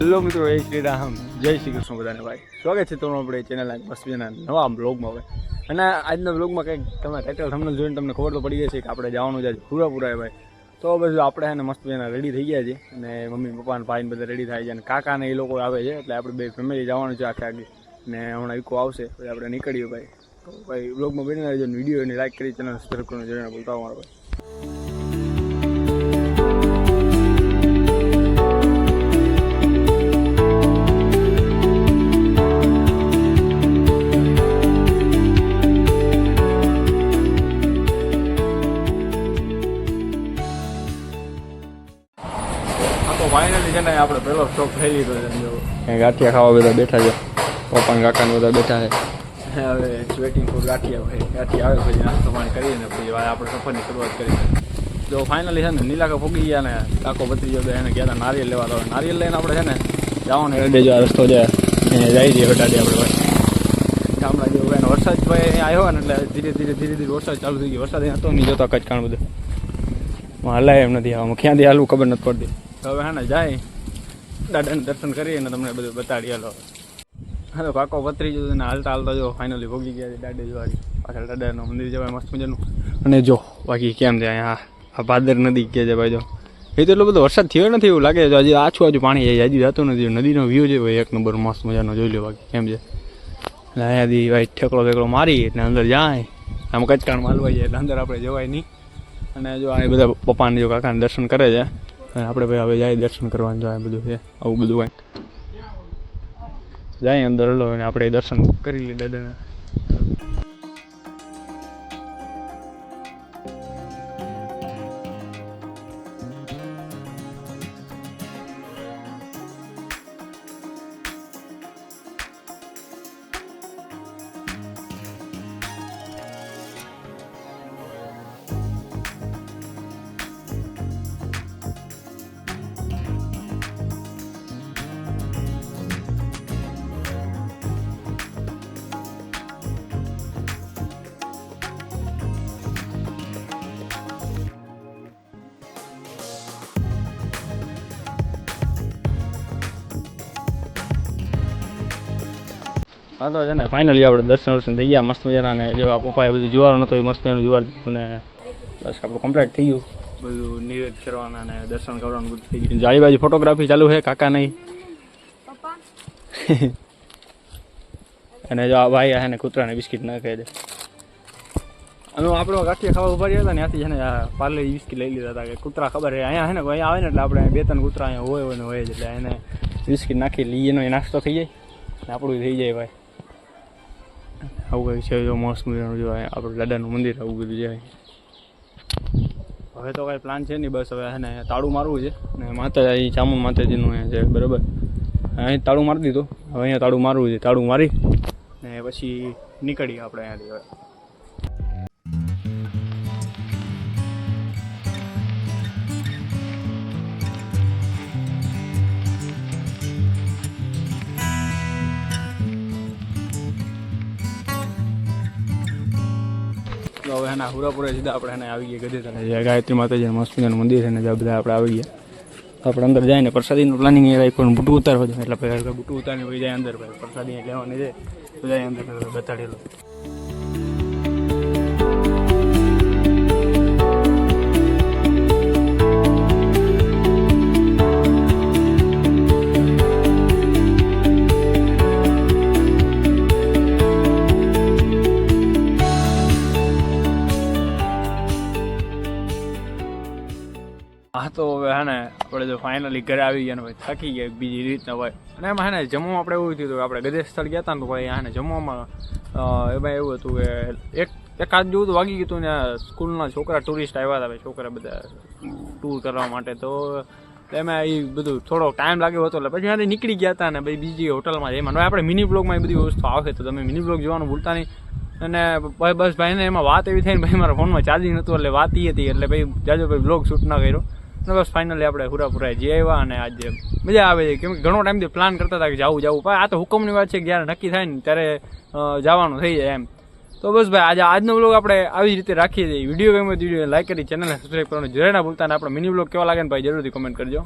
Hello મિત્રો એ શ્રી રામ. જય શ્રી કૃષ્ણ બધાને ભાઈ. સ્વાગત છે તમારું આપણે ચેનલ મસ્તીના નવા બ્લોગમાં હવે. અને આજના બ્લોગમાં કંઈક તમે ટાઇટલ તમને જોઈને તમને ખબર તો પડી ગઈ છે કે આપણે જવાનું છે પૂરા પૂરા ભાઈ. તો બધું આપણે એને મસ્ત એના રેડી થઈ ગયા છે. અને મમ્મી, પપ્પા અને ભાઈ બધા રેડી થાય છે. અને કાકાને એ લોકો આવે છે, એટલે આપણે બે ફેમિલી જવાનું છે આખે આગળ ને હમણાં ઇકો આવશે પછી આપણે નીકળીએ ભાઈ. તો ભાઈ બ્લોગમાં બની વીડિયો એને લાઈક કરી ચેનલ સબસ્ક્રાઈબ કરવાનું જોઈને બોલતા અમારો ભાઈ. છે ને આપણે પહેલો સ્ટોપ થઈ લીધો છે ગાંઠિયા ખાવા બધા બેઠા છે. પપ્પા કાકા બધા બેઠા છે. હવે વેટિંગ ફોર ગાંઠિયા ભાઈ ગાંઠિયા આવે પછી નાસ્તો પાણી કરીને પછી આપણે સફરની શરૂઆત કરી જો ફાઇનલી છે ને નીલાકા ફૂગી ગયા ને કાકો બત્રી ગયો એને ગયા હતા નારિયેલ લેવા. તો નારિયેલ લઈને આપણે છે ને જવાનું રેડે જો આ રસ્તો છે. એને જાય જઈએ હટાડી આપણે ભાઈ ગામડા જેવું એને વરસાદ ભાઈ અહીંયા આવ્યો ને એટલે ધીરે ધીરે ધીરે ધીરે વરસાદ ચાલુ થઈ ગયો. વરસાદ અહીંયા તો નહીં જોતા કચકાણ બધું. હલાય એમ નથી આવવા ક્યાંથી હાલવું ખબર નથી પડતી. હવે હે જાય. દાદાને દર્શન કરીએ ને તમને બધું બતાડી હાલો. હા તો કાકો પતરી જતું ને હાલતા હાલતા જો ફાઇનલી ભોગી ગયા છે દાડે જોવાની પાછળ દાદાનું મંદિર જવાય, મસ્ત મજાનું. અને જો, બાકી કેમ છે અહીંયા આ ભાદર નદી કે છે ભાઈ જો. એ તો એટલો બધો વરસાદ થયો નથી એવું લાગે છે. હજી આછું આજુ પાણી હજી જતું નથી. નદીનો વ્યૂ છે ભાઈ, એક નંબર મસ્ત મજાનો. જોઈ લો બાકી કેમ છે. એટલે અહીંયાથી ભાઈ ઠેકડો ઠેકડો મારી એટલે અંદર જાય. આમ કચકાણ માલવાઈ જાય એટલે અંદર આપણે જવાય નહીં. અને જો આ બધા પપ્પાને જો કાકાને દર્શન કરે છે. અને આપણે ભાઈ હવે જાય દર્શન કરવાનું જાય બધું છે. આવું બધું જાય અંદર હલો અને આપણે દર્શન કરી લઈએ દાદાને. હા તો છે ને? ફાઇનલી આપણે દર્શન દર્શન થઈ ગયા મસ્ત મજાના ને જો આ પપ્પાએ બધું જોવાનું હતું એ મસ્ત મજાનું જોવા દીધું ને બસ આપણું કમ્પ્લીટ થઈ ગયું. બધું નિવેદ કરવાના ને દર્શન કરવાનું બધું થઈ ગયું. જાળી બાજુ ફોટોગ્રાફી ચાલુ છે કાકા નહીં. અને જો આ ભાઈ છે ને કૂતરાને બિસ્કિટ નાખે દે. અમે આપણો ગાંઠિયા ખાવા ઊભા રહ્યા હતા ને ત્યાંથી છે ને પાર્લે બિસ્કિટ લઈ લીધા હતા કે કૂતરા ખબર છે. અહીંયા છે ને અહીંયા આવે ને એટલે આપણે બે ત્રણ કૂતરા અહીંયા હોય હોય ને હોય જ એટલે એને બિસ્કિટ નાખી લઈએ એનો એ નાસ્તો થઈ જાય. ને આપણું થઈ જાય ભાઈ. આવું કંઈક છે, જો મસ્ત મજાનું જો આપણે દાદાનું મંદિર આવું બધું જાય હવે તો કાંઈ પ્લાન છે નહીં, બસ હવે એને તાળું મારવું છે. ને માતા અહીં ચામુંડ માતાજીનું અહીંયા છે, બરાબર. અહીં તાળું મારી દીધું. હવે અહીંયા તાળું મારવું છે, તાળું મારી. ને પછી નીકળીએ આપણે અહીંયાથી હવે. તો હવે એના હુરાપુરા સીધા આપણે એને આવી ગયા ગધે તને જે ગાયત્રી માતાજી મસ્ત મજાનું મંદિર છે ને, જ્યાં બધા આપણે આવી ગયા. આપણે અંદર જાય ને પ્રસાદીનું પ્લાનિંગ એ રાખ્યું બુટું ઉતારવા જાય એટલે ભાઈ બુટું ઉતારીને પછી જાય અંદર ભાઈ, પ્રસાદી લેવાની છે. તો જાય અંદર બતાડેલો હા તો હવે હે ને આપણે જો ફાઇનલી ઘરે આવી ગયા ભાઈ થાકી ગયા બીજી રીતના હોય અને એમાં હે ને જમવામાં આપણે એવું થયું હતું આપણે ગધે સ્થળ ગયા હતા ને તો ભાઈ હે ને જમવામાં એમાં એવું હતું કે એક એકાદ જેવું તો વાગી ગયું હતું ને સ્કૂલના છોકરા ટુરિસ્ટ આવ્યા હતા ભાઈ, છોકરા બધા ટૂર કરવા માટે. તો એમાં એ બધું થોડો ટાઈમ લાગ્યો હતો એટલે પછી ત્યાંથી નીકળી ગયા હતા ને ભાઈ બીજી હોટલમાં એમાં આપણે મિની બ્લોગમાં એ બધી વસ્તુ આવશે તો તમે મિની બ્લોગ જોવાનું ભૂલતા નહીં. અને ભાઈ બસ ભાઈને એમાં વાત એવી થઈ ને ભાઈ મારા ફોનમાં ચાર્જિંગ નહોતું એટલે વાત એ હતી એટલે ભાઈ જાજો ભાઈ બ્લોગ શૂટ ના કર્યો. અને બસ ફાઇનલી આપણે પૂરાપુરા પૂરા જઈ આવ્યા અને આજે મજા આવે છે. કેમ કે ઘણો ટાઈમથી પ્લાન કરતા હતા કે જાવું જાવું. પણ આ તો હુકમની વાત છે કે જ્યારે નક્કી થાય ને ત્યારે જવાનું થઈ જાય એમ. તો બસ ભાઈ આજે આજનો બ્લોગ આપણે આવી રીતે રાખીએ છીએ. વીડિયો ગમે વીડિયો લાઈક કરી ચેનલને સબસ્ક્રાઈબ કરવાનું જરૂર ના ભૂલતા અને આપણે મિની બ્લોગ કેવા લાગે ને ભાઈ જરૂરથી કમેન્ટ કરજો.